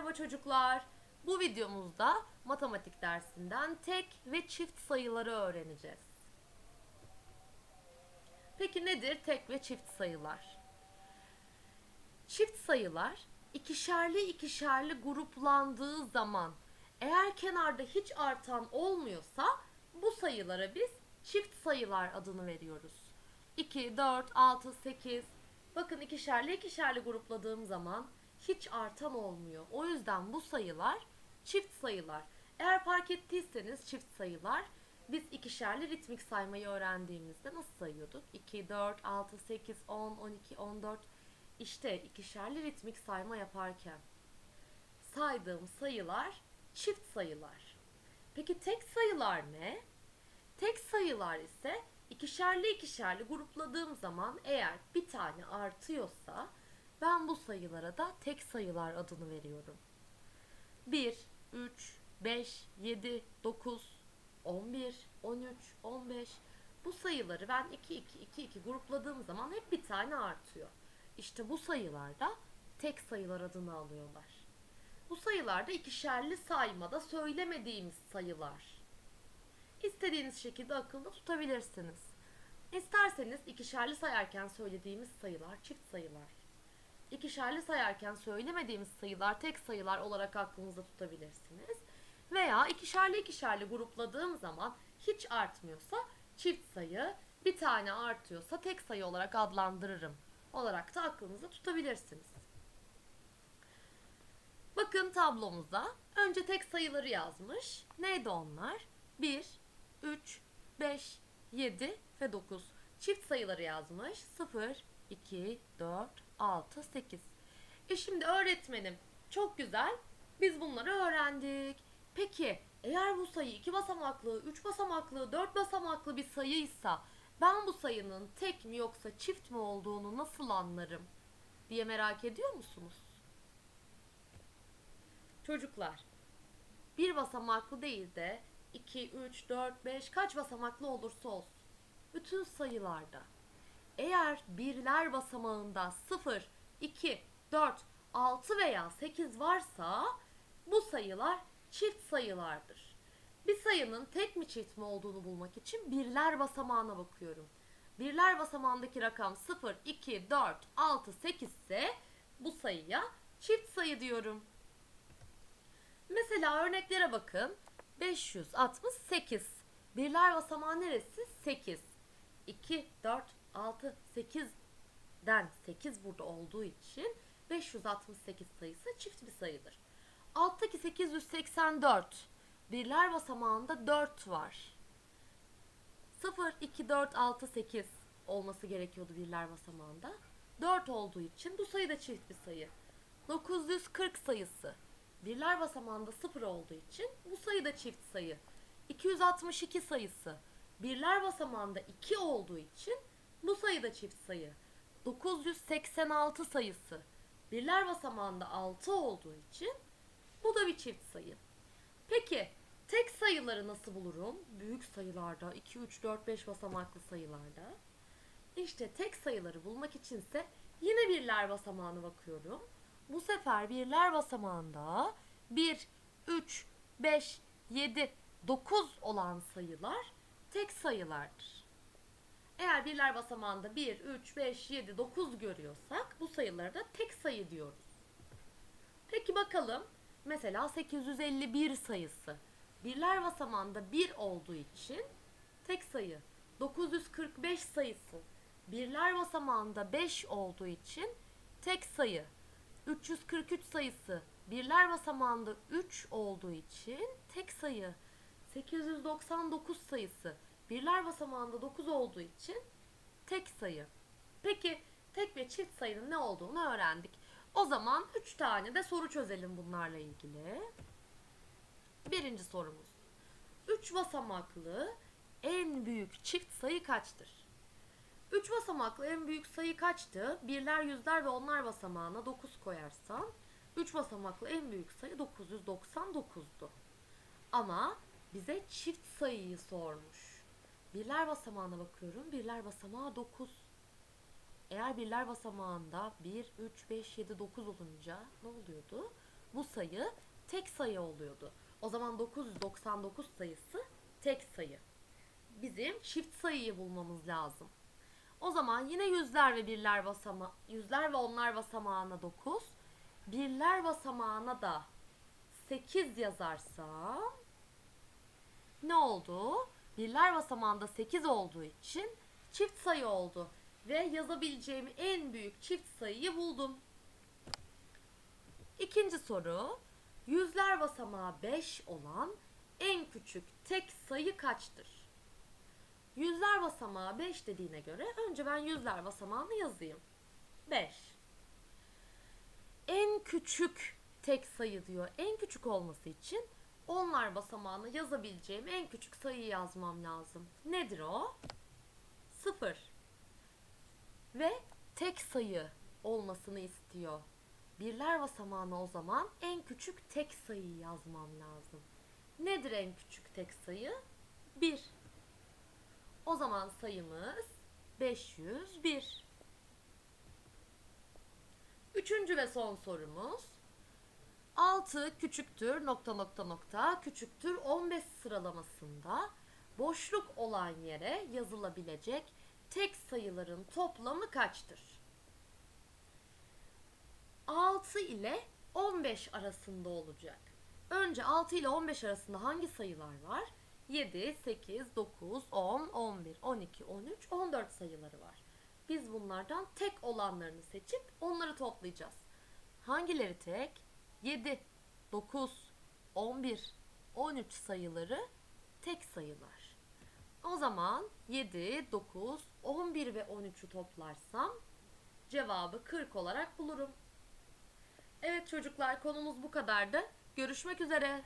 Merhaba çocuklar. Bu videomuzda matematik dersinden tek ve çift sayıları öğreneceğiz. Peki nedir tek ve çift sayılar? Çift sayılar ikişerli ikişerli gruplandığı zaman eğer kenarda hiç artan olmuyorsa bu sayılara biz çift sayılar adını veriyoruz. 2, 4, 6, 8. Bakın ikişerli ikişerli grupladığım zaman hiç artan olmuyor. O yüzden bu sayılar çift sayılar. Eğer fark ettiyseniz çift sayılar biz ikişerli ritmik saymayı öğrendiğimizde nasıl sayıyorduk? 2, 4, 6, 8, 10, 12, 14. İşte ikişerli ritmik sayma yaparken saydığım sayılar çift sayılar. Peki tek sayılar ne? Tek sayılar ise ikişerli ikişerli grupladığım zaman eğer bir tane artıyorsa ben bu sayılara da tek sayılar adını veriyorum. 1, 3, 5, 7, 9, 11, 13, 15 bu sayıları ben 2, 2, 2, 2 grupladığım zaman hep bir tane artıyor. İşte bu sayılarda tek sayılar adını alıyorlar. Bu sayılarda ikişerli saymada söylemediğimiz sayılar. İstediğiniz şekilde akılda tutabilirsiniz. İsterseniz ikişerli sayarken söylediğimiz sayılar çift sayılar. İkişerli sayarken söylemediğimiz sayılar tek sayılar olarak aklınızda tutabilirsiniz. Veya ikişerli ikişerli grupladığım zaman hiç artmıyorsa çift sayı, bir tane artıyorsa tek sayı olarak adlandırırım olarak da aklınızda tutabilirsiniz. Bakın tablomuza önce tek sayıları yazmış. Neydi onlar? 1, 3, 5, 7 ve 9. Çift sayıları yazmış. 0, 2, 4, 6, 8. E şimdi öğretmenim çok güzel. Biz bunları öğrendik. Peki eğer bu sayı 2 basamaklı, 3 basamaklı, 4 basamaklı bir sayıysa ben bu sayının tek mi yoksa çift mi olduğunu nasıl anlarım diye merak ediyor musunuz? Çocuklar, bir basamaklı değil de 2, 3, 4, 5 kaç basamaklı olursa olsun. Bütün sayılarda eğer birler basamağında 0, 2, 4, 6 veya 8 varsa bu sayılar çift sayılardır. Bir sayının tek mi çift mi olduğunu bulmak için birler basamağına bakıyorum. Birler basamağındaki rakam 0, 2, 4, 6, 8 ise bu sayıya çift sayı diyorum. Mesela örneklere bakın. 568. Birler basamağı neresi? 8. 2, 4, 6, 8'den 8 burada olduğu için 568 sayısı çift bir sayıdır. Alttaki 884. Birler basamağında 4 var. 0, 2, 4, 6, 8 olması gerekiyordu birler basamağında. 4 olduğu için bu sayı da çift bir sayı. 940 sayısı. Birler basamağında 0 olduğu için bu sayı da çift sayı. 262 sayısı. Birler basamağında 2 olduğu için bu sayı da çift sayı. 986 sayısı. Birler basamağında 6 olduğu için bu da bir çift sayı. Peki tek sayıları nasıl bulurum? Büyük sayılarda 2, 3, 4, 5 basamaklı sayılarda. İşte tek sayıları bulmak içinse yine birler basamağına bakıyorum. Bu sefer birler basamağında 1, 3, 5, 7, 9 olan sayılar tek sayılardır. Eğer birler basamağında 1, 3, 5, 7, 9 görüyorsak bu sayılara da tek sayı diyoruz. Peki bakalım mesela 851 sayısı. Birler basamağında 1 olduğu için tek sayı. 945 sayısı. Birler basamağında 5 olduğu için tek sayı. 343 sayısı birler basamağında 3 olduğu için tek sayı. 899 sayısı birler basamağında 9 olduğu için tek sayı. Peki tek ve çift sayının ne olduğunu öğrendik. O zaman 3 tane de soru çözelim bunlarla ilgili. Birinci sorumuz. 3 basamaklı en büyük çift sayı kaçtır? 3 basamaklı en büyük sayı kaçtı? Birler, yüzler ve onlar basamağına 9 koyarsan 3 basamaklı en büyük sayı 999'du. Ama bize çift sayıyı sormuş. Birler basamağına bakıyorum. Birler basamağı 9. Eğer birler basamağında 1, 3, 5, 7, 9 olunca ne oluyordu? bu sayı tek sayı oluyordu. O zaman 999 sayısı tek sayı. Bizim çift sayıyı bulmamız lazım. O zaman yine yüzler ve birler basama yüzler ve onlar basamağına 9, birler basamağına da 8 yazarsam ne oldu? Birler basamağında 8 olduğu için çift sayı oldu ve yazabileceğim en büyük çift sayıyı buldum. İkinci soru. Yüzler basamağı 5 olan en küçük tek sayı kaçtır? Yüzler basamağı 5 dediğine göre önce ben yüzler basamağını yazayım. 5. En küçük tek sayı diyor. En küçük olması için onlar basamağını yazabileceğim en küçük sayıyı yazmam lazım. Nedir o? 0. Ve tek sayı olmasını istiyor. Birler basamağına o zaman en küçük tek sayıyı yazmam lazım. Nedir en küçük tek sayı? 1. O zaman sayımız 501. Üçüncü ve son sorumuz. 6 küçüktür nokta nokta nokta küçüktür 15 sıralamasında boşluk olan yere yazılabilecek tek sayıların toplamı kaçtır? 6 ile 15 arasında olacak. Önce 6 ile 15 arasında hangi sayılar var? 7, 8, 9, 10, 11, 12, 13, 14 sayıları var. Biz bunlardan tek olanlarını seçip onları toplayacağız. Hangileri tek? 7, 9, 11, 13 sayıları tek sayılar. O zaman 7, 9, 11 ve 13'ü toplarsam cevabı 40 olarak bulurum. Evet çocuklar konumuz bu kadardı. Görüşmek üzere.